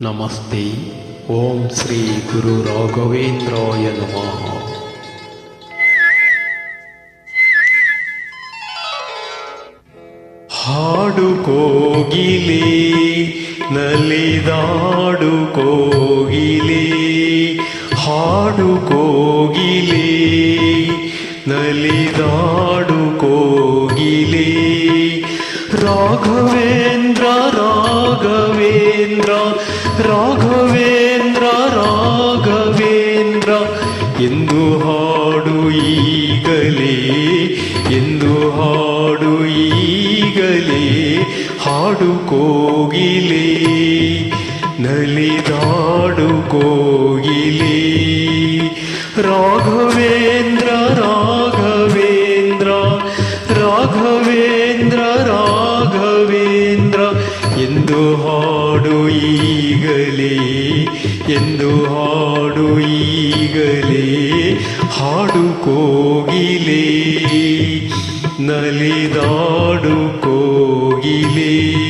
ನಮಸ್ತೆ ಓಂ ಶ್ರೀ ಗುರು ರಾಘವೇಂದ್ರಾಯ ನಮಃ ಹಾಡು ಕೋಗಿಲೆ ನಲಿದಾಡು ಕೋಗಿಲೆ ಹಾಡು ಕೋಗಿಲೆ ನಲಿದಾಡು ಕೋಗಿಲೆ ರಾಘವೇಂದ್ರ ರಾಘವೇಂದ್ರ ರಾಘವೇಂದ್ರ ರಾಘವೇಂದ್ರ, ಎಂದು ಹಾಡು ಈಗಲೇ, ಎಂದು ಹಾಡು ಈಗಲೇ, ಹಾಡು ಕೋಗಿಲೆ, ನಲಿದಾಡು ಕೋಗಿಲೆ. ರಾಘವೇಂದ್ರ ರಾಘವೇಂದ್ರ ರಾಘವೇಂದ್ರ ರಾಘವೇಂದ್ರ ಎಂದು ಹಾಡು ಈಗಲೇ ಎಂದು ಹಾಡು ಈಗಲೇ ಹಾಡು ಕೋಗಿಲೆ ನಲಿದಾಡು ಕೋಗಿಲೆ.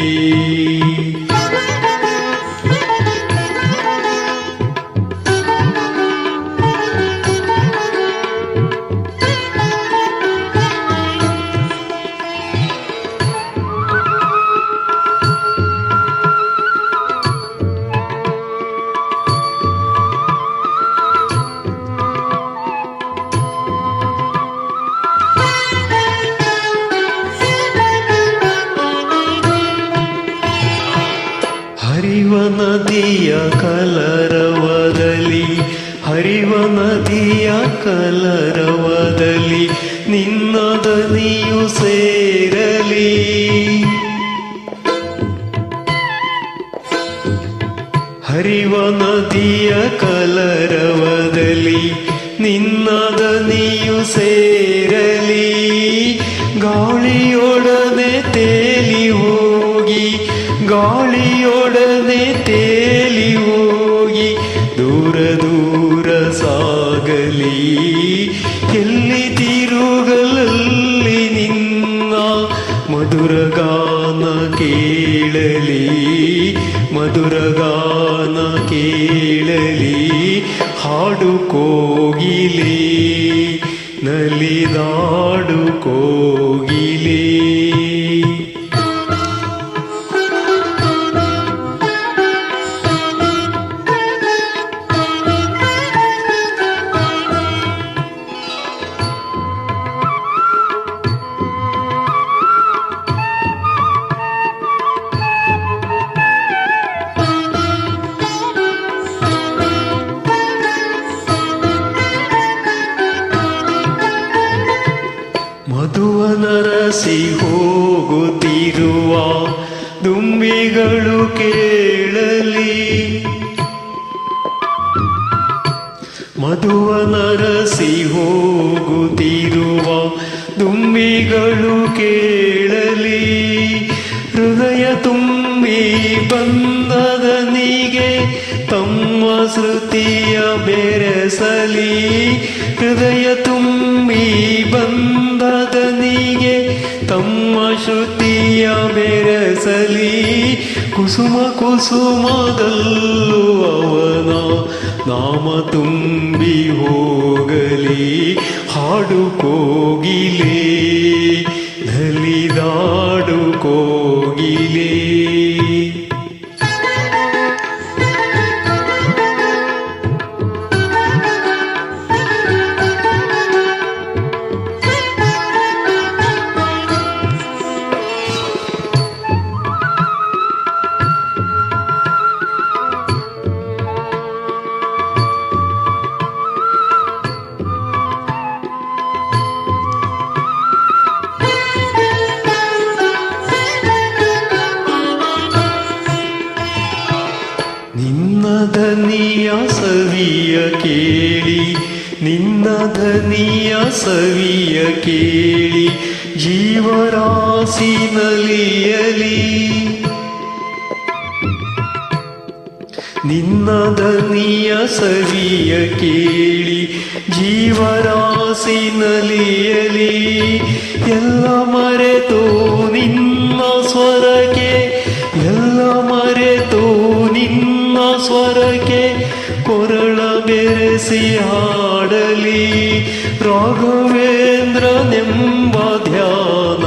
ಹರಿವ ನದಿಯ ಕಲರವದಲ್ಲಿ ಹರಿವ ನದಿಯ ಕಲರವದಲ್ಲಿ ನಿನ್ನ ದನಿಯು ಸೇರಲಿ. ಹರಿವ ನದಿಯ ಕಲರವದಲ್ಲಿ ತೇಲಿ ಹೋಗಿ ದೂರ ದೂರ ಸಾಗಲಿ ಎಲ್ಲಿ ತಿರುಗಲಲ್ಲಿ ನಿನ್ನ ಮಧುರ ಗಾನ ಕೇಳಲಿ ಮಧುರ ಗಾನ ಕೇಳಲಿ ಹಾಡು ಕೋಗಿಲೆ ನಲಿದಾಡು ಕೋಗಿಲೆ ಹೋಗುತ್ತಿರುವ ದುಂಬಿಗಳು ಕೇಳಲಿ. ಮಧುವನರಸಿ ಹೋಗುತ್ತಿರುವ ದುಂಬಿಗಳು ಕೇಳಲಿ. ಹೃದಯ ತುಂಬಿ ಬಂದದನಿಗೆ ತಮ್ಮ ಶ್ರುತಿಯ ಬೆರೆಸಲಿ, ಹೃದಯ ತುಂಬಿ ಬಂದದನಿಗೆ ತಮ್ಮ ಶ್ರುತಿಯ ಬೆರೆಸಲಿ, ಕುಸುಮ ಕುಸುಮದಲ್ಲೂ ಅವನ ನಾಮ ತುಂಬಿ ಹೋಗಲಿ, ಹಾಡು ಕೋಗಿಲೆ ಧಲಿದಾಡು ಕೋಗಿಲೆ. ಧನಿಯ ಸವಿಯ ಕೇಳಿ, ನಿನ್ನ ಧನಿಯ ಸವಿಯ ಕೇಳಿ ಜೀವರಾಶಿ ನಲಿಯಲಿ ನಿನ್ನ ದನಿಯ ಸವಿಯ ಕೇಳಿ ಜೀವರಾಶಿ ನಲಿಯಲಿ ಎಲ್ಲ ಮರೆತು ನಿನ್ನ ಸ್ವರಕ್ಕೆ ಕೊರಳ ಬೆರೆಸಿ ಹಾಡಲಿ. ರಾಘವೇಂದ್ರನೆಂಬ ಧ್ಯಾನ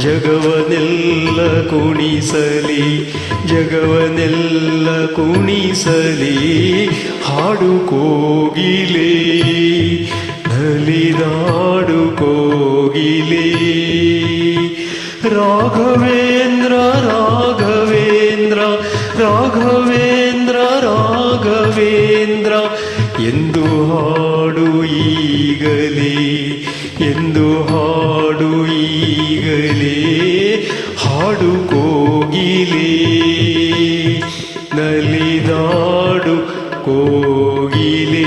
ಜಗವನೆಲ್ಲ ಕುಣಿಸಲಿ ಜಗವನೆಲ್ಲ ಕುಣಿಸಲಿ. ಹಾಡು ಕೋಗಿಲೆ, ನಲಿದಾಡು ಕೋಗಿಲೆ. ರಾಘವೇಂದ್ರ ರಾಘವೇಂದ್ರ ಈಗಲೇ ಎಂದು ಹಾಡು ಈಗಲೇ ಹಾಡು ಕೋಗಿಲೇ ನಲಿದಾಡು ಕೋಗಿಲೇ.